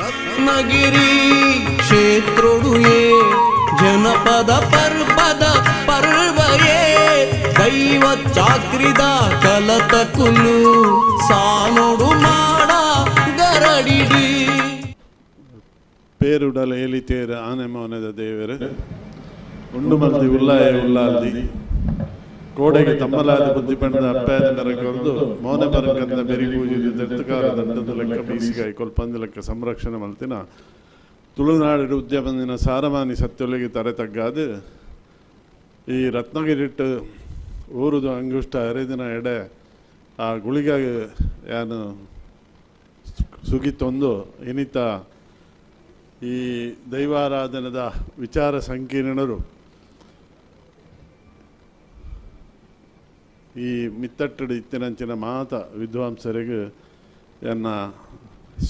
ರತ್ನಗಿರಿ ಕ್ಷೇತ್ರೊಡುಯೇ ಜನಪದ ಪರ್ವದ ಪರ್ವಯೇ, ದೈವ ಚಾಕ್ರಿದ ಕಲತ ಕುಲು ಸಾನೋಡು ಮಾಡ ಗರಡಿಡಿ. ಪೇರುಡಲ ಏಲಿತೇರ ಆನೆ ಮೌನದ ದೇವರ, ಉಂಡು ಮಲ್ದಿ ಉಲ್ಲಾಯ ಉಲ್ಲಾಲ್ದಿ ಕೋಡೆಗೆ ತಮ್ಮಲಾದ ಬುದ್ಧಿ ಅಪ್ಪಾಯದ ಮೆರಗೊರ್ದು ಮೌನ ಬರಕಂದ ಬೆರಿ ಪೂಜಿದ ದತ್ತಕಾರ ದಂಡದ ಲೆಕ್ಕ ಬೀಸಿಗಾಯಿ, ಕೊಲ್ಪಂದ ಲೆಕ್ಕ ಸಂರಕ್ಷಣೆ ಮಲ್ತಿನ. ತುಳುನಾಡು ಉದ್ಯಮದಿನ ಸಾರಮಾನಿ ಸತ್ಯೊಳಗೆ ತರೆ ತಗ್ಗಾದು, ಈ ರತ್ನಗಿರಿಟ್ಟು ಊರುದು ಅಂಗುಷ್ಟ ಹರಿದಿನ ಎಡೆ, ಆ ಗುಳಿಗ ಯಾನು ಸುಗಿತೊಂದು ಇನಿತ ಈ ದೈವಾರಾಧನದ ವಿಚಾರ ಸಂಕೀರ್ಣರು. ಈ ಮಿತ್ತಟ್ಟಡು ಇತ್ತಿನಂಚಿನ ಮಾತ ವಿದ್ವಾಂಸರಿಗೆ ಎನ್ನ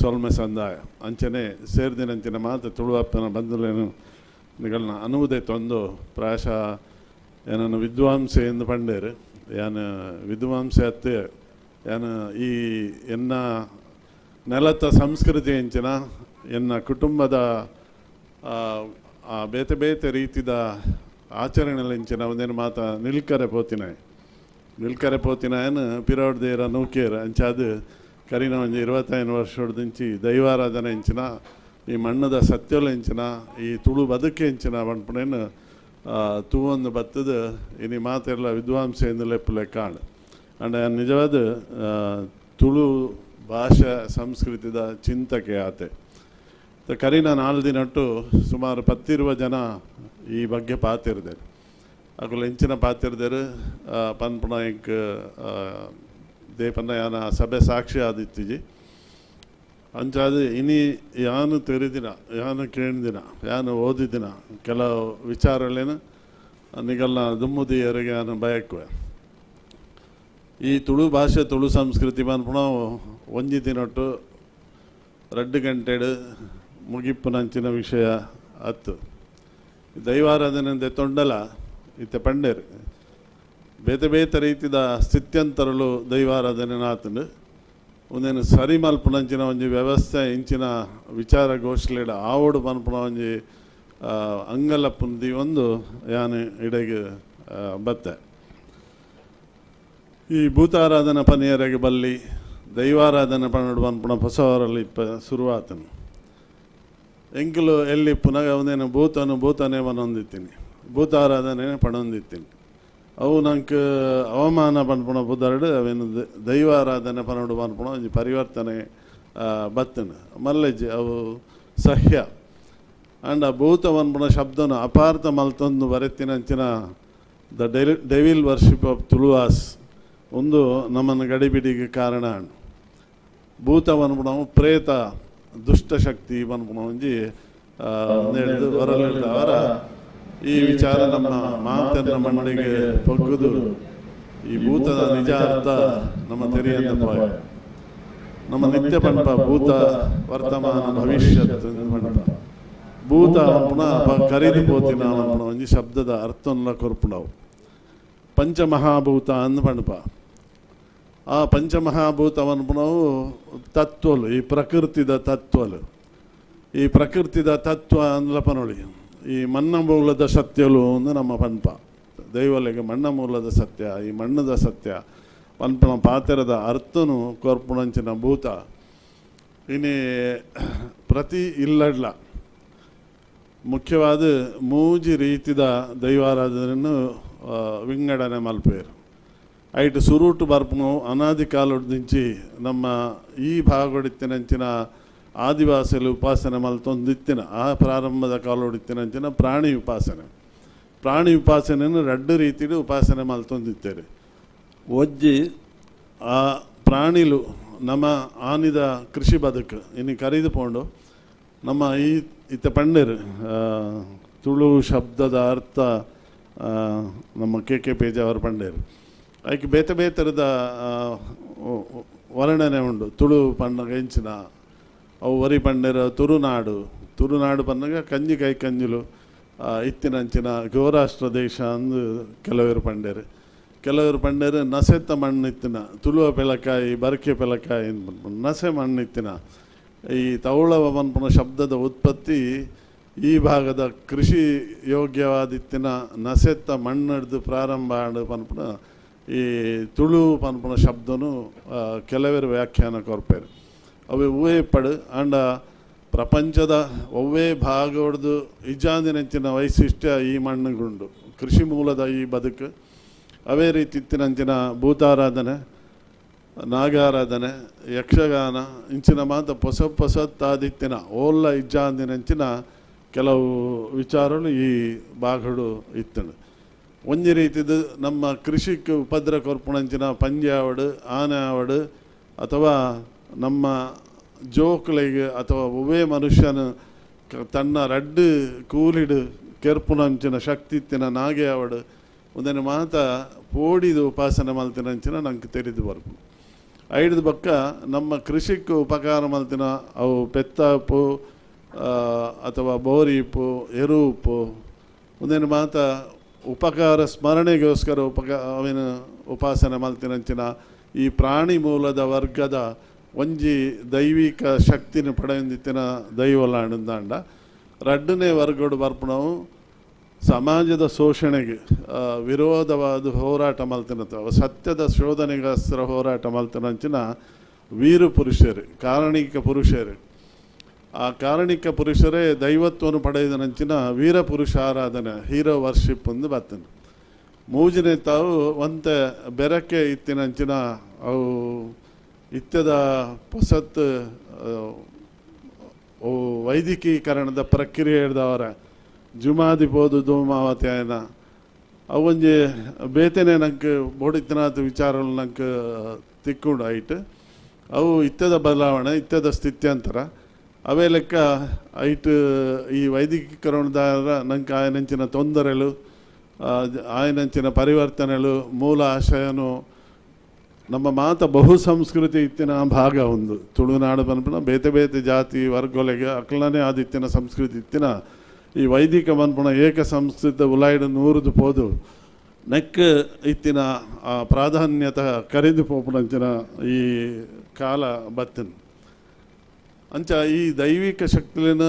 ಸೊಲ್ಮೆ ಸಂದಾಯ. ಅಂಚನೆ ಸೇರಿದಿನಂಚಿನ ಮಾತ ತುಳುವಪ್ಪನ ಬಂದಲೇನು ನಿಗಳನ್ನ ಅನುವುದೇ ತಂದು ಪ್ರಾಯಶಃ ಏನನ್ನು ವಿದ್ವಾಂಸೆ ಎಂದು ಪಂಡೇರು. ಏನು ವಿದ್ವಾಂಸೆ ಅತ್ತೆ ಏನು ಈ ಎನ್ನ ನೆಲತ ಸಂಸ್ಕೃತಿ ಹೆಂಚಿನ ಎನ್ನ ಕುಟುಂಬದ ಬೇತೆ ಬೇತೆ ರೀತಿದ ಆಚರಣೆಲೆಂಚಿನ ಒಂದೇನು ಮಾತ ನಿಲ್ಕರೆ ಪೋತಿನಾಯ್ ನಿಲ್ಕರೆ ಪೋತಿನಾಯನ್ ಪಿರೋಡ್ದೇರ ನೂಕೇರ ಅಂಚಾದು ಕರಿನ ಒಂದು ಇರುವತ್ತೈದು ವರ್ಷದಿಂಚಿ ದೈವಾರಾಧನೆ ಎಂಚಿನ ಈ ಮಣ್ಣದ ಸತ್ಯಲ ಹೆಂಚಿನ ಈ ತುಳು ಬದುಕೆ ಎಂಚಿನ ಪಂಪಣೇನು ತೂವೊಂದು ಬತ್ತದ ಇನಿ ಮಾತೆಲ್ಲ ವಿದ್ವಾಂಸೆಯಿಂದ ಲೆಪ್ಪಲೆ ಕಾಣ್ ಅಂಡ್ ನಿಜವಾದ ತುಳು ಭಾಷೆ ಸಂಸ್ಕೃತಿದ ಚಿಂತಕೆ ಆತೆ. ಕರಿನ ನಾಲ್ಕು ದಿನಟ್ಟು ಸುಮಾರು ಪತ್ತಿರುವ ಜನ ಈ ಬಗ್ಗೆ ಪಾತಿರ್ದೇರು ಅಕುಲು ಹೆಂಚಿನ ಪಾತಿರ್ದೇರು ಪನ್ಪುಣ ಇಂಕ್ ದೇಪನ್ನ ಯಾನ ಸಭೆ ಸಾಕ್ಷಿ ಆದಿತ್ತಿಜಿ ಅಂಚಾದ ಇನಿ ಯಾನು ತೆರೆದಿನ, ಯಾನು ಕೇಳಿದಿನ ಯಾನು ಓದಿದಿನ ಕೆಲವು ವಿಚಾರಗಳೇನು, ನಿಗಲ್ನ ದುಮ್ಮುದಿಯರಿಗೆ ಯಾನು ಬಯಕುವೆ ಈ ತುಳು ಭಾಷೆ, ತುಳು ಸಂಸ್ಕೃತಿ ಪನ್ಪುಣ ಒಂಜಿ ದಿನಟ್ಟು ರಡ್ಡು ಗಂಟೆಡು ಮುಗಿಪ್ಪುನಂಚಿನ ವಿಷಯ ಅತ್ತು. ದೈವಾರಾಧನೆ ತೊಂಡಲ ಇತ್ತೆ ಪಂಡೇರು. ಬೇತೆ ಬೇತೆ ರೀತಿದ ಸ್ಥಿತ್ಯಂತರಲು ದೈವಾರಾಧನೆ ನಾತುಂಡು ಒಂದೇನು ಸರಿ ಮಲ್ಪುನಂಚಿನ ಒಂಜಿ ವ್ಯವಸ್ಥೆ, ಇಂಚಿನ ವಿಚಾರ ಗೋಷ್ಠಿಲೇಡ ಆವೋಡು ಮನ್ಪುನ ಒಂಜಿ ಅಂಗಲಪ್ಪುಂದಿ ಒಂದು ಯಾನೆ ಇಡೆಗೆ ಬತ್ತೆ. ಈ ಭೂತಾರಾಧನ ಪನಿಯರಿಗೆ ಬಲ್ಲಿ ದೈವಾರಾಧನೆ ಪನ್ನಡು ಪನ್ಪುಣ ಹೊಸವರಲ್ಲಿ ಇಪ್ಪ ಶುರುವಾತನು ಎಂಕಲು ಎಲ್ಲಿ ಪುನಃ ಒಂದೇನು ಭೂತನು ಭೂತನೇ ಮನೊಂದಿತ್ತೀನಿ. ಭೂತಾರಾಧನೆ ಪಣೊಂದಿತ್ತೀನಿ. ಅವು ನಂಗೆ ಅವಮಾನ ಪನ್ಪುಣ ಬುದ್ಧರಡು ಅವೇನು ದೈವಾರಾಧನೆ ಪನ್ನಡು ಪನ್ಪುಣ ಒಂಜಿ ಪರಿವರ್ತನೆ ಬತ್ತನ ಮಲ್ಲೆಜ್ಜಿ ಅವು ಸಹ್ಯ. ಅಂಡ್ ಆ ಭೂತ ಪನ್ಪುಣ ಶಬ್ದನು ಅಪಾರ್ಥ ಮಲ್ತೊಂದು ಬರೆತ್ತಿನಂಚಿನ ದ ಡೆಲ್ ಡೆವಿಲ್ ವರ್ಷಿಪ್ ಆಫ್ ತುಳುವಾಸ್ ಒಂದು ನಮ್ಮನ್ನು ಗಡಿಬಿಡಿಗೆ ಕಾರಣ ಭೂತ ಪನ್ಪುಣವು ಪ್ರೇತ ದುಷ್ಟಶಕ್ತಿ ಪನ್ಪುಣ ಒಂಜಿ ಅವರ ಈ ವಿಚಾರ ನಮ್ಮ ಮಾತನ್ನ ಮಣ್ಣಿಗೆ ಪೊಗ್ಗುದು. ಈ ಭೂತದ ನಿಜ ಅರ್ಥ ನಮ್ಮ ತೆರೆಯನ್ನ ನಮ್ಮ ನಿತ್ಯ ಪಂಪ ಭೂತ ವರ್ತಮಾನ ಭವಿಷ್ಯತ್ ಪಂಪ ಭೂತ ಪುನಃ ಕರೀದು ಪುಣ ಒಂಜಿ ಶಬ್ದದ ಅರ್ಥನ ಕೊರ್ಪುಣವು ಪಂಚಮಹಾಭೂತ ಅಂದ್ ಪಂಪ ಆ ಪಂಚಮಹಾಭೂತವನ್ನು ಪುನವು ತತ್ವಲು, ಈ ಪ್ರಕೃತಿದ ತತ್ವಲು. ಈ ಪ್ರಕೃತಿದ ತತ್ವ ಅಂದ್ಲಪ ನೋಡಿ ಈ ಮಣ್ಣ ಮೂಲದ ಸತ್ಯಲು ಒಂದು ನಮ್ಮ ಪಂಪ ದೈವಲೆಗೆ ಮಣ್ಣ ಮೂಲದ ಸತ್ಯ ಈ ಮಣ್ಣದ ಸತ್ಯ ಪಂಪನ ಪಾತ್ರದ ಅರ್ಥನು ಕೊರ್ಪುಣಂಚಿನ ಭೂತ. ಇನಿ ಪ್ರತಿ ಇಲ್ಲಡ್ಲ. ಮುಖ್ಯವಾದ ಮೂಜಿ ರೀತಿದ ದೈವಾರಾಧನೆಯನ್ನು ಆ, ವಿಂಗಡಣೆ ಮಲ್ಪೇರು. ಐಟ್ ಸುರುಟು ಬರ್ಪನು ಅನಾದಿ ಕಾಲದಿಂಚಿ ನಮ್ಮ ಈ ಭಾಗಡಿತ್ತಿನಂಚಿನ ಆದಿವಾಸಿಲು ಉಪಾಸನೆ ಮಲ್ತೊಂದಿತ್ತಿನ ಆ ಪ್ರಾರಂಭದ ಕಾಲೊಡಿತ್ತಿನಂಚಿನ ಪ್ರಾಣಿ ಉಪಾಸನೆ. ಪ್ರಾಣಿ ಉಪಾಸನೆಯನ್ನು ಎರಡು ರೀತಿಯಲ್ಲಿ ಉಪಾಸನೆ ಮಲ್ತೊಂದಿತ್ತೇವೆ ಒಜ್ಜಿ ಆ ಪ್ರಾಣಿಲು ನಮ್ಮ ಆನಿದ ಕೃಷಿ ಬದುಕು, ಇನ್ನು ಕರೆದುಕೊಂಡು ನಮ್ಮ ಈ ಇತ್ತ ಪಂಡೇರು ತುಳು ಶಬ್ದದ ಅರ್ಥ ನಮ್ಮ ಕೆ ಕೆ ಪೇಜ ಅವರ ಪಂಡೇರು ಅದಕ್ಕೆ ಬೇತೆ ಬೇತರದ ವರ್ಣನೆ ಉಂಡು ತುಳು ಪಣ್ಣ ಎಂಚಿನ ಅವು ವರಿ ಪಂಡೇರ ತುರುನಾಡು. ತುರುನಾಡು ಕಂಜಿ ಕೈ ಕಂಜುಲು ಇತ್ತಿನಂಚಿನ ಗೋರಾಷ್ಟ್ರ ದೇಶ ಅಂದು ಕೆಲವರು ಪಂಡೇರು ಕೆಲವರು ಪಂಡೇರು ನಸೆತ್ತ ಮಣ್ಣು ಇತ್ತಿನ ತುಳುವ ಪೆಲಕಾಯಿ, ಬರ್ಕೆ ಪೆಲಕಾಯಿ ಅಂತ ಬಂದ್ಬಿಟ್ಟು ನಸೆ ಮಣ್ಣು ಇತ್ತಿನ ಈ ತೌಳವ ಪನ್ಪುನ ಶಬ್ದದ ಉತ್ಪತ್ತಿ ಈ ಭಾಗದ ಕೃಷಿ ಯೋಗ್ಯವಾದಿತ್ತಿನ ನಸೆತ್ತ ಮಣ್ಣಡ್ದು ಪ್ರಾರಂಭ ಆಂಡ್ ಪನ್ಪುನ ಈ ತುಳು ಪನ್ಪುನ ಶಬ್ದನು ಕೆಲವೇರು ವ್ಯಾಖ್ಯಾನ ಕೊರ್ಪೇರು. ಅವು ಊಹೆ ಪಡು ಆಂಡ ಪ್ರಪಂಚದ ಒವ್ವೇ ಭಾಗ ಹೊಡೆದು ಇಜಾಂದಿನಂಚಿನ ವೈಶಿಷ್ಟ್ಯ ಈ ಮಣ್ಣುಗುಂಡು. ಕೃಷಿ ಮೂಲದ ಈ ಬದುಕು. ಅವೇ ರೀತಿ ಇತ್ತಿನಂಚಿನ ಭೂತಾರಾಧನೆ, ನಾಗಾರಾಧನೆ, ಯಕ್ಷಗಾನ, ಇಂಚಿನ ಮಾತ ಹೊಸ ಹೊಸತ್ತಾದಿತ್ತಿನ ಓಲ್ಲ ಇಜ್ಜಾಂದಿನಂಚಿನ ಕೆಲವು ವಿಚಾರಗಳು ಈ ಬಾಗಡು ಇತ್ತನು ಒಂಜಿ ರೀತಿದು ನಮ್ಮ ಕೃಷಿಕ್ ಉಪದ್ರ ಕೊರ್ಪುಣಂಚಿನ ಪಂಜಾವಡು ಆನೆ ಆವಡು ಅಥವಾ ನಮ್ಮ ಜೋಕ್ಲೆಗೆ ಅಥವಾ ಒವ್ವೇ ಮನುಷ್ಯನ ತನ್ನ ರಡ್ಡು ಕೂಲಿಡು, ಕೆರ್ಪುನಂಚಿನ ಶಕ್ತಿ ಇತ್ತಿನ ನಾಗೆ ಅವಡು ಒಂದನ್ನು ಮಾತ ಪೋಡಿದು ಉಪಾಸನೆ ಮಲ್ತಿನಂಚಿನ ನಂಗೆ ತೆರೆದು ಬರ್ಪು. ಐಡ್ದು ಬಕ್ಕ ನಮ್ಮ ಕೃಷಿಕ್ ಉಪಕಾರ ಮಲ್ತಿನ ಅವು ಪೆತ್ತಾಪು ಅಥವಾ ಬೋರಿಪು ಎರುಪು ಒಂದೇನು ಮಾತ ಉಪಕಾರ ಸ್ಮರಣೆಗೋಸ್ಕರ ಉಪಕ, ಅವಿನ ಉಪಾಸನೆ ಮಲ್ತಿನಂಚಿನ ಈ ಪ್ರಾಣಿ ಮೂಲದ ವರ್ಗದ ಒಂಜಿ ದೈವಿಕ ಶಕ್ತಿನ ಪಡೆಯೊಂದಿತ್ತಿನ ದೈವಲಾಂಡ ರಡ್ಡನೇ ವರ್ಗಡು ಬರ್ಪಣವು ಸಮಾಜದ ಶೋಷಣೆಗೆ ವಿರೋಧವಾದ ಹೋರಾಟ ಮಲ್ತಿನ ಸತ್ಯದ ಶೋಧನೆಗೋಸ್ಕರ ಹೋರಾಟ ಮಲ್ತಿನಂಚಿನ ವೀರ ಪುರುಷರು, ಕಾರಣಿಕ ಪುರುಷರು. ಆ ಕಾರಣಿಕ ಪುರುಷರೇ ದೈವತ್ವವನ್ನು ಪಡೆದ ನಂಚಿನ ವೀರ ಪುರುಷ ಆರಾಧನೆ, ಹೀರೋ ವರ್ಷಿಪ್ ಒಂದು ಬರ್ತೀನಿ ಮೂಜಿನೇ ತಾವು ಒಂತೆ ಬೆರಕೆ ಇತ್ತಿನಂಚಿನ ಅವು ಇತ್ಯದ ಪೊಸತ್ ಆ, ವೈದಿಕೀಕರಣದ ಪ್ರಕ್ರಿಯೆ ಹಿಡ್ದವರ ಜುಮಾದಿ ಬೋದು ಧೂಮಾವತಿ ಆಯನ ಅವೊಂಜಿ ಬೇತೆನೆ ನಂಗೆ ಬೋಡಿತ್ತನಾಥ ವಿಚಾರಗಳು ನಂಗೆ ತಿಕ್ಕೊಂಡು ಐಟ್. ಅವು ಇತ್ಯದ ಬದಲಾವಣೆ ಇತ್ಯದ ಸ್ಥಿತ್ಯಂತರ. ಅವೇ ಲೆಕ್ಕ ಐಟ್ ಈ ವೈದಿಕೀಕರಣದ ನಂಗೆ ಆಯನಂಚಿನ ತೊಂದರೆಗಳು ಆಯನಂಚಿನ ಪರಿವರ್ತನೆಗಳು ಮೂಲ ಆಶಯನು ನಮ್ಮ ಮಾತ ಬಹು ಸಂಸ್ಕೃತಿ ಇತ್ತಿನ ಭಾಗ ಒಂದು. ತುಳುನಾಡು ಮನ್ಪುನ ಬೇತೆ ಬೇತೆ ಜಾತಿ, ವರ್ಗೊಲೆಗೆ ಅಕ್ಲನೇ ಆದಿತ್ತಿನ ಸಂಸ್ಕೃತಿ. ಇತ್ತಿನ ಈ ವೈದಿಕ ಮನ್ಪುನ ಏಕ ಸಂಸ್ಕೃತ ಉಲಾಯ್ಡು ನೂರುದು ಪೋದು. ನೆಕ್ ಇತ್ತಿನ, ಆ, ಪ್ರಾಧಾನ್ಯತ ಕರೆದು ಪೋಪುನಂಚಿನ ಈ ಕಾಲ ಬತ್ತಿನ. ಅಂಚ ಈ ದೈವಿಕ ಶಕ್ತಿಲಿನ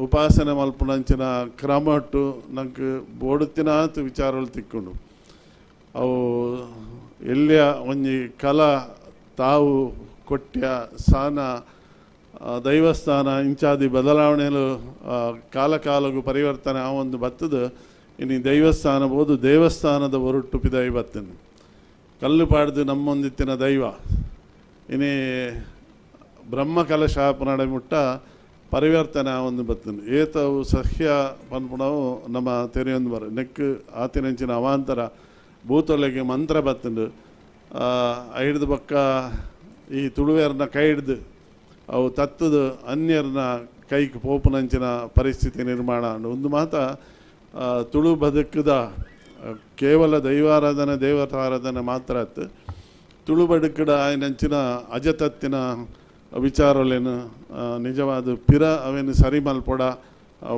ಉಪಾಸನೆ ಮಲ್ಪುನಂಚಿನ ಕ್ರಮಟ್ಟು ನಂಗೆ ಬೋಡುತ್ತಿನಾತ್ ವಿಚಾರಗಳು ತಿಕ್ಕೊಂಡು. ಅವು ಎಲ್ಲಿಯ ಒಂಜಿ ಕಲಾ ತಾವು ಕೊಟ್ಟ ಸಾನ ದೈವಸ್ಥಾನ ಇಂಚಾದಿ ಬದಲಾವಣೆಗಳು ಆ, ಕಾಲ ಕಾಲಗೂ ಪರಿವರ್ತನೆ ಆ ಒಂದು ಬತ್ತದು. ಇನ್ನು ದೈವಸ್ಥಾನ ಬೋದು ದೇವಸ್ಥಾನದ ಹೊರಟು ಪಿದೈ ಬತ್ತನು. ಕಲ್ಲು ಪಾಡ್ದು ನಮ್ಮೊಂದಿತ್ತಿನ ದೈವ. ಇನ್ನೇ ಬ್ರಹ್ಮ ಮುಟ್ಟ ಪರಿವರ್ತನೆ ಆ ಒಂದು ಬತ್ತನು. ಏತವು ಸಹ್ಯ ಪನ್ಪುಣವು ನಮ್ಮ ತೆರೆಯೊಂದು ಬರ. ನೆಕ್ ಆತಿನಂಚಿನ ಅವಾಂತರ ಭೂತೊಲೆಗೆ ಮಂತ್ರ ಬತ್ತಂಡು ಹಿಡ್ದು ಬಕ್ಕ ಈ ತುಳುವೇರ್ನ ಕೈ ಹಿಡ್ದು ಅವು ತತ್ತದು ಅನ್ಯರ್ನ ಕೈಗೆ ಪೋಪುನಂಚಿನ ಪರಿಸ್ಥಿತಿ ನಿರ್ಮಾಣ ಒಂದು ಮಾತ ತುಳು ಬದುಕದ ಕೇವಲ ದೈವಾರಾಧನೆ, ದೇವತಾರಾಧನೆ ಮಾತ್ರ ಅತ್ತು ತುಳು ಬದುಕಡ ಆಯ್ನಂಚಿನ ಅಜತತ್ತಿನ ವಿಚಾರಲೇನು ನಿಜವಾದ ಪಿರ ಅವೇನು ಸರಿ ಮಲ್ಪೊಡ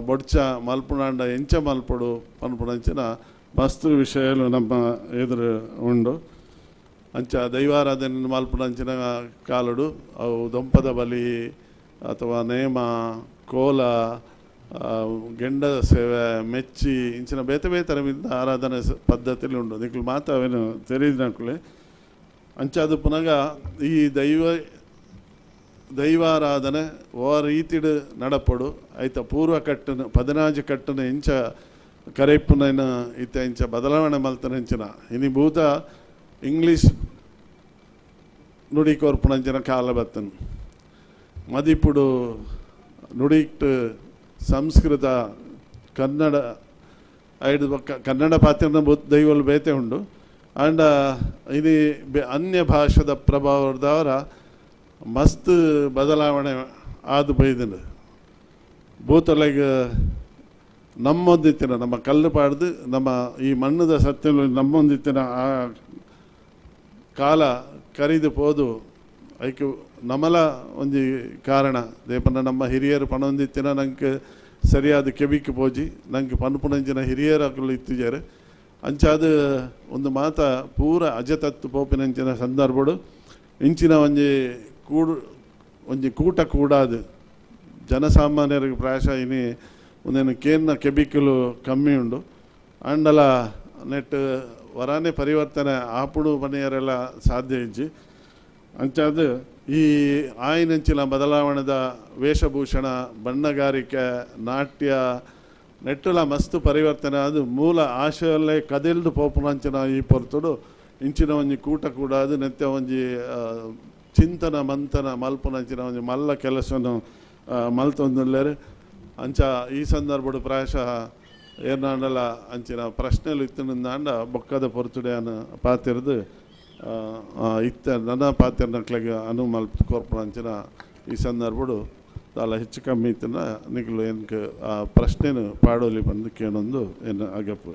ಬೊಡ್ಚ ಮಲ್ಪುಣಾಂಡ ಎಂಚ ಮಲ್ಪೊಡು ಪನ್ಪುಣಂಚಿನ ಮಸ್ತ್ ವಿಷಯಲು ನಮ್ಮ ಎದುರು ಉಂಡು ಅಂಚ ದೈವಾರಾಧನೆ ಮಲ್ಪುನಂಚಿನ ಕಾಲುಡು, ಅವು ದೊಂಪದ ಬಲಿ ಅಥವಾ ನೇಮ, ಕೋಲ ಗೆಂಡ ಸೇವೆ, ಮೆಚ್ಚಿ, ಇಂಚಿನ ಬೇತೆ ಬೇತರವಿಂದ ಆರಾಧನೆ ಪದ್ಧತಿಲಿ ಉಂಡು ನಿಕ್ಲು ಮಾತ್ರ ಅವೇನು ತೆರೀದಿನಕುಲೆ ಅಂಚ ಅದು ಪುನಗ ಈ ದೈವ, ದೈವಾರಾಧನೆ ಓ ರೀತಿಡು ನಡಪಡು. ಐತ ಪೂರ್ವ ಕಟ್ಟನ ಪದಿನಾಜು ಕಟ್ಟನ ಇಂಚ ಕರೆಪ್ಪುನೈನ ಇತ್ತ ಇಂಚ ಬದಲಾವಣೆ ಮಲ್ತನಂಚಿನ. ಇನಿ ಭೂತ ಇಂಗ್ಲೀಷ್ ನುಡಿ ಕೊರ್ಪುನಂಚಿನ ಕಾಲ ಬತ್ತನು. ಮದಿಪುಡು ನುಡಿಕ್ಟ್ ಸಂಸ್ಕೃತ ಕನ್ನಡ, ಐದು ಕನ್ನಡ ಪಾತ್ರ ದೈವಲು ಬೇತೆ ಉಂಡು. ಆಂಡ ಇದು ಅನ್ಯ ಭಾಷದ ಪ್ರಭಾವದವರ ಮಸ್ತ್ ಬದಲಾವಣೆ ಆದು ಭೂತ ಭೂತಲೆಗೆ ನಮ್ಮೊಂದಿತ್ತಿನ, ನಮ್ಮ ಕಲ್ಲು ಪಾಡ್ದು ನಮ್ಮ ಈ ಮಣ್ಣದ ಸತ್ಯಗಳು ನಮ್ಮೊಂದಿತ್ತಿನ ಆ ಕಾಲ ಕರಿದು ಪೋದು ಐಕ್ಯ, ನಮಲ ಒಂಜಿ ಕಾರಣ. ದೇಪನ ನಮ್ಮ ಹಿರಿಯರು ಪಣೊಂದಿತ್ತಿನ ನಂಗೆ ಸರಿಯಾದ ಕೆಬಿಕ್ ಪೋಜಿ ನಂಗೆ ಪನ್ಪುನಂಚಿನ ಹಿರಿಯರಾಗಲು ಇತ್ತಿದ್ದಾರೆ. ಅಂಚಾದ ಒಂದು ಮಾತ, ಪೂರ ಅಜತತ್ತು ಪೋಪಿನಂಚಿನ ಸಂದರ್ಭಡು ಇಂಚಿನ ಒಂಜಿ ಕೂಡು, ಒಂಜಿ ಕೂಟ ಕೂಡಾದು, ಜನಸಾಮಾನ್ಯರಿಗೆ ಪ್ರಾಯಶಃ ಇನಿ ಒಂದೇನು ಕೇನ್ನ ಕೆಬಿಕಲು ಕಮ್ಮಿ ಉಂಡು. ಅಂಡಲ ನೆಟ್ ವರಾನೆ ಪರಿವರ್ತನೆ ಆಪುಡು ಮನೆಯರೆಲ್ಲ ಸಾಧ್ಯ ಇಜ್ಜಿ ಅಂಚಾದ ಈ ಆಯಿನಂಚಿನ ಬದಲಾವಣೆದ ವೇಷಭೂಷಣ, ಬಣ್ಣಗಾರಿಕೆ, ನಾಟ್ಯ, ನೆಟ್ಟುಲ ಮಸ್ತು ಪರಿವರ್ತನೆ ಅದು ಮೂಲ ಆಶಯಲ್ಲೇ ಕದಿಲ್ದು ಪೋಪುನಂಚಿನ ಈ ಪೊರ್ತುಡು. ಇಂಚಿನ ಒಂಜಿ ಕೂಟ ಕೂಡ ಅದು ನೆತ್ತ ಒಂಜಿ ಚಿಂತನ ಮಂಥನ ಮಲ್ಪುನಂಚಿನ ಒಂಜಿ ಮಲ್ಲ ಕೆಲಸನು ಮಲ್ತೊಂದುಲ್ಲೇರು. ಅಂಚ ಈ ಸಂದರ್ಭದ ಪ್ರಾಯಶಃ ಏನಾಂಡಲ ಅಂಚಿನ ಪ್ರಶ್ನೆಲು ಇತ್ತಿನಿಂದ ಬೊಕ್ಕದ ಪೊರ್ತುಡೆ ಅನ್ನ ಪಾತಿರ್ದು ಇತ್ತ ನನ್ನ ಪಾತ್ರನಕ್ಲೆಗೆ ಅನು ಮಲ್ಪ ಕೋರ್ಪಣ ಅಂಚಿನ ಈ ಸಂದರ್ಭಡು ದಾಲ ಹೆಚ್ಚು ಕಮ್ಮಿ ಇತ್ತಿನ ನಿಗಲು ಏನಕ್ಕೆ ಆ ಪ್ರಶ್ನೆನು ಪಾಡೋಲಿ ಬಂದು ಕೇಳೊಂದು ಏನು ಅಗಪ್ಪು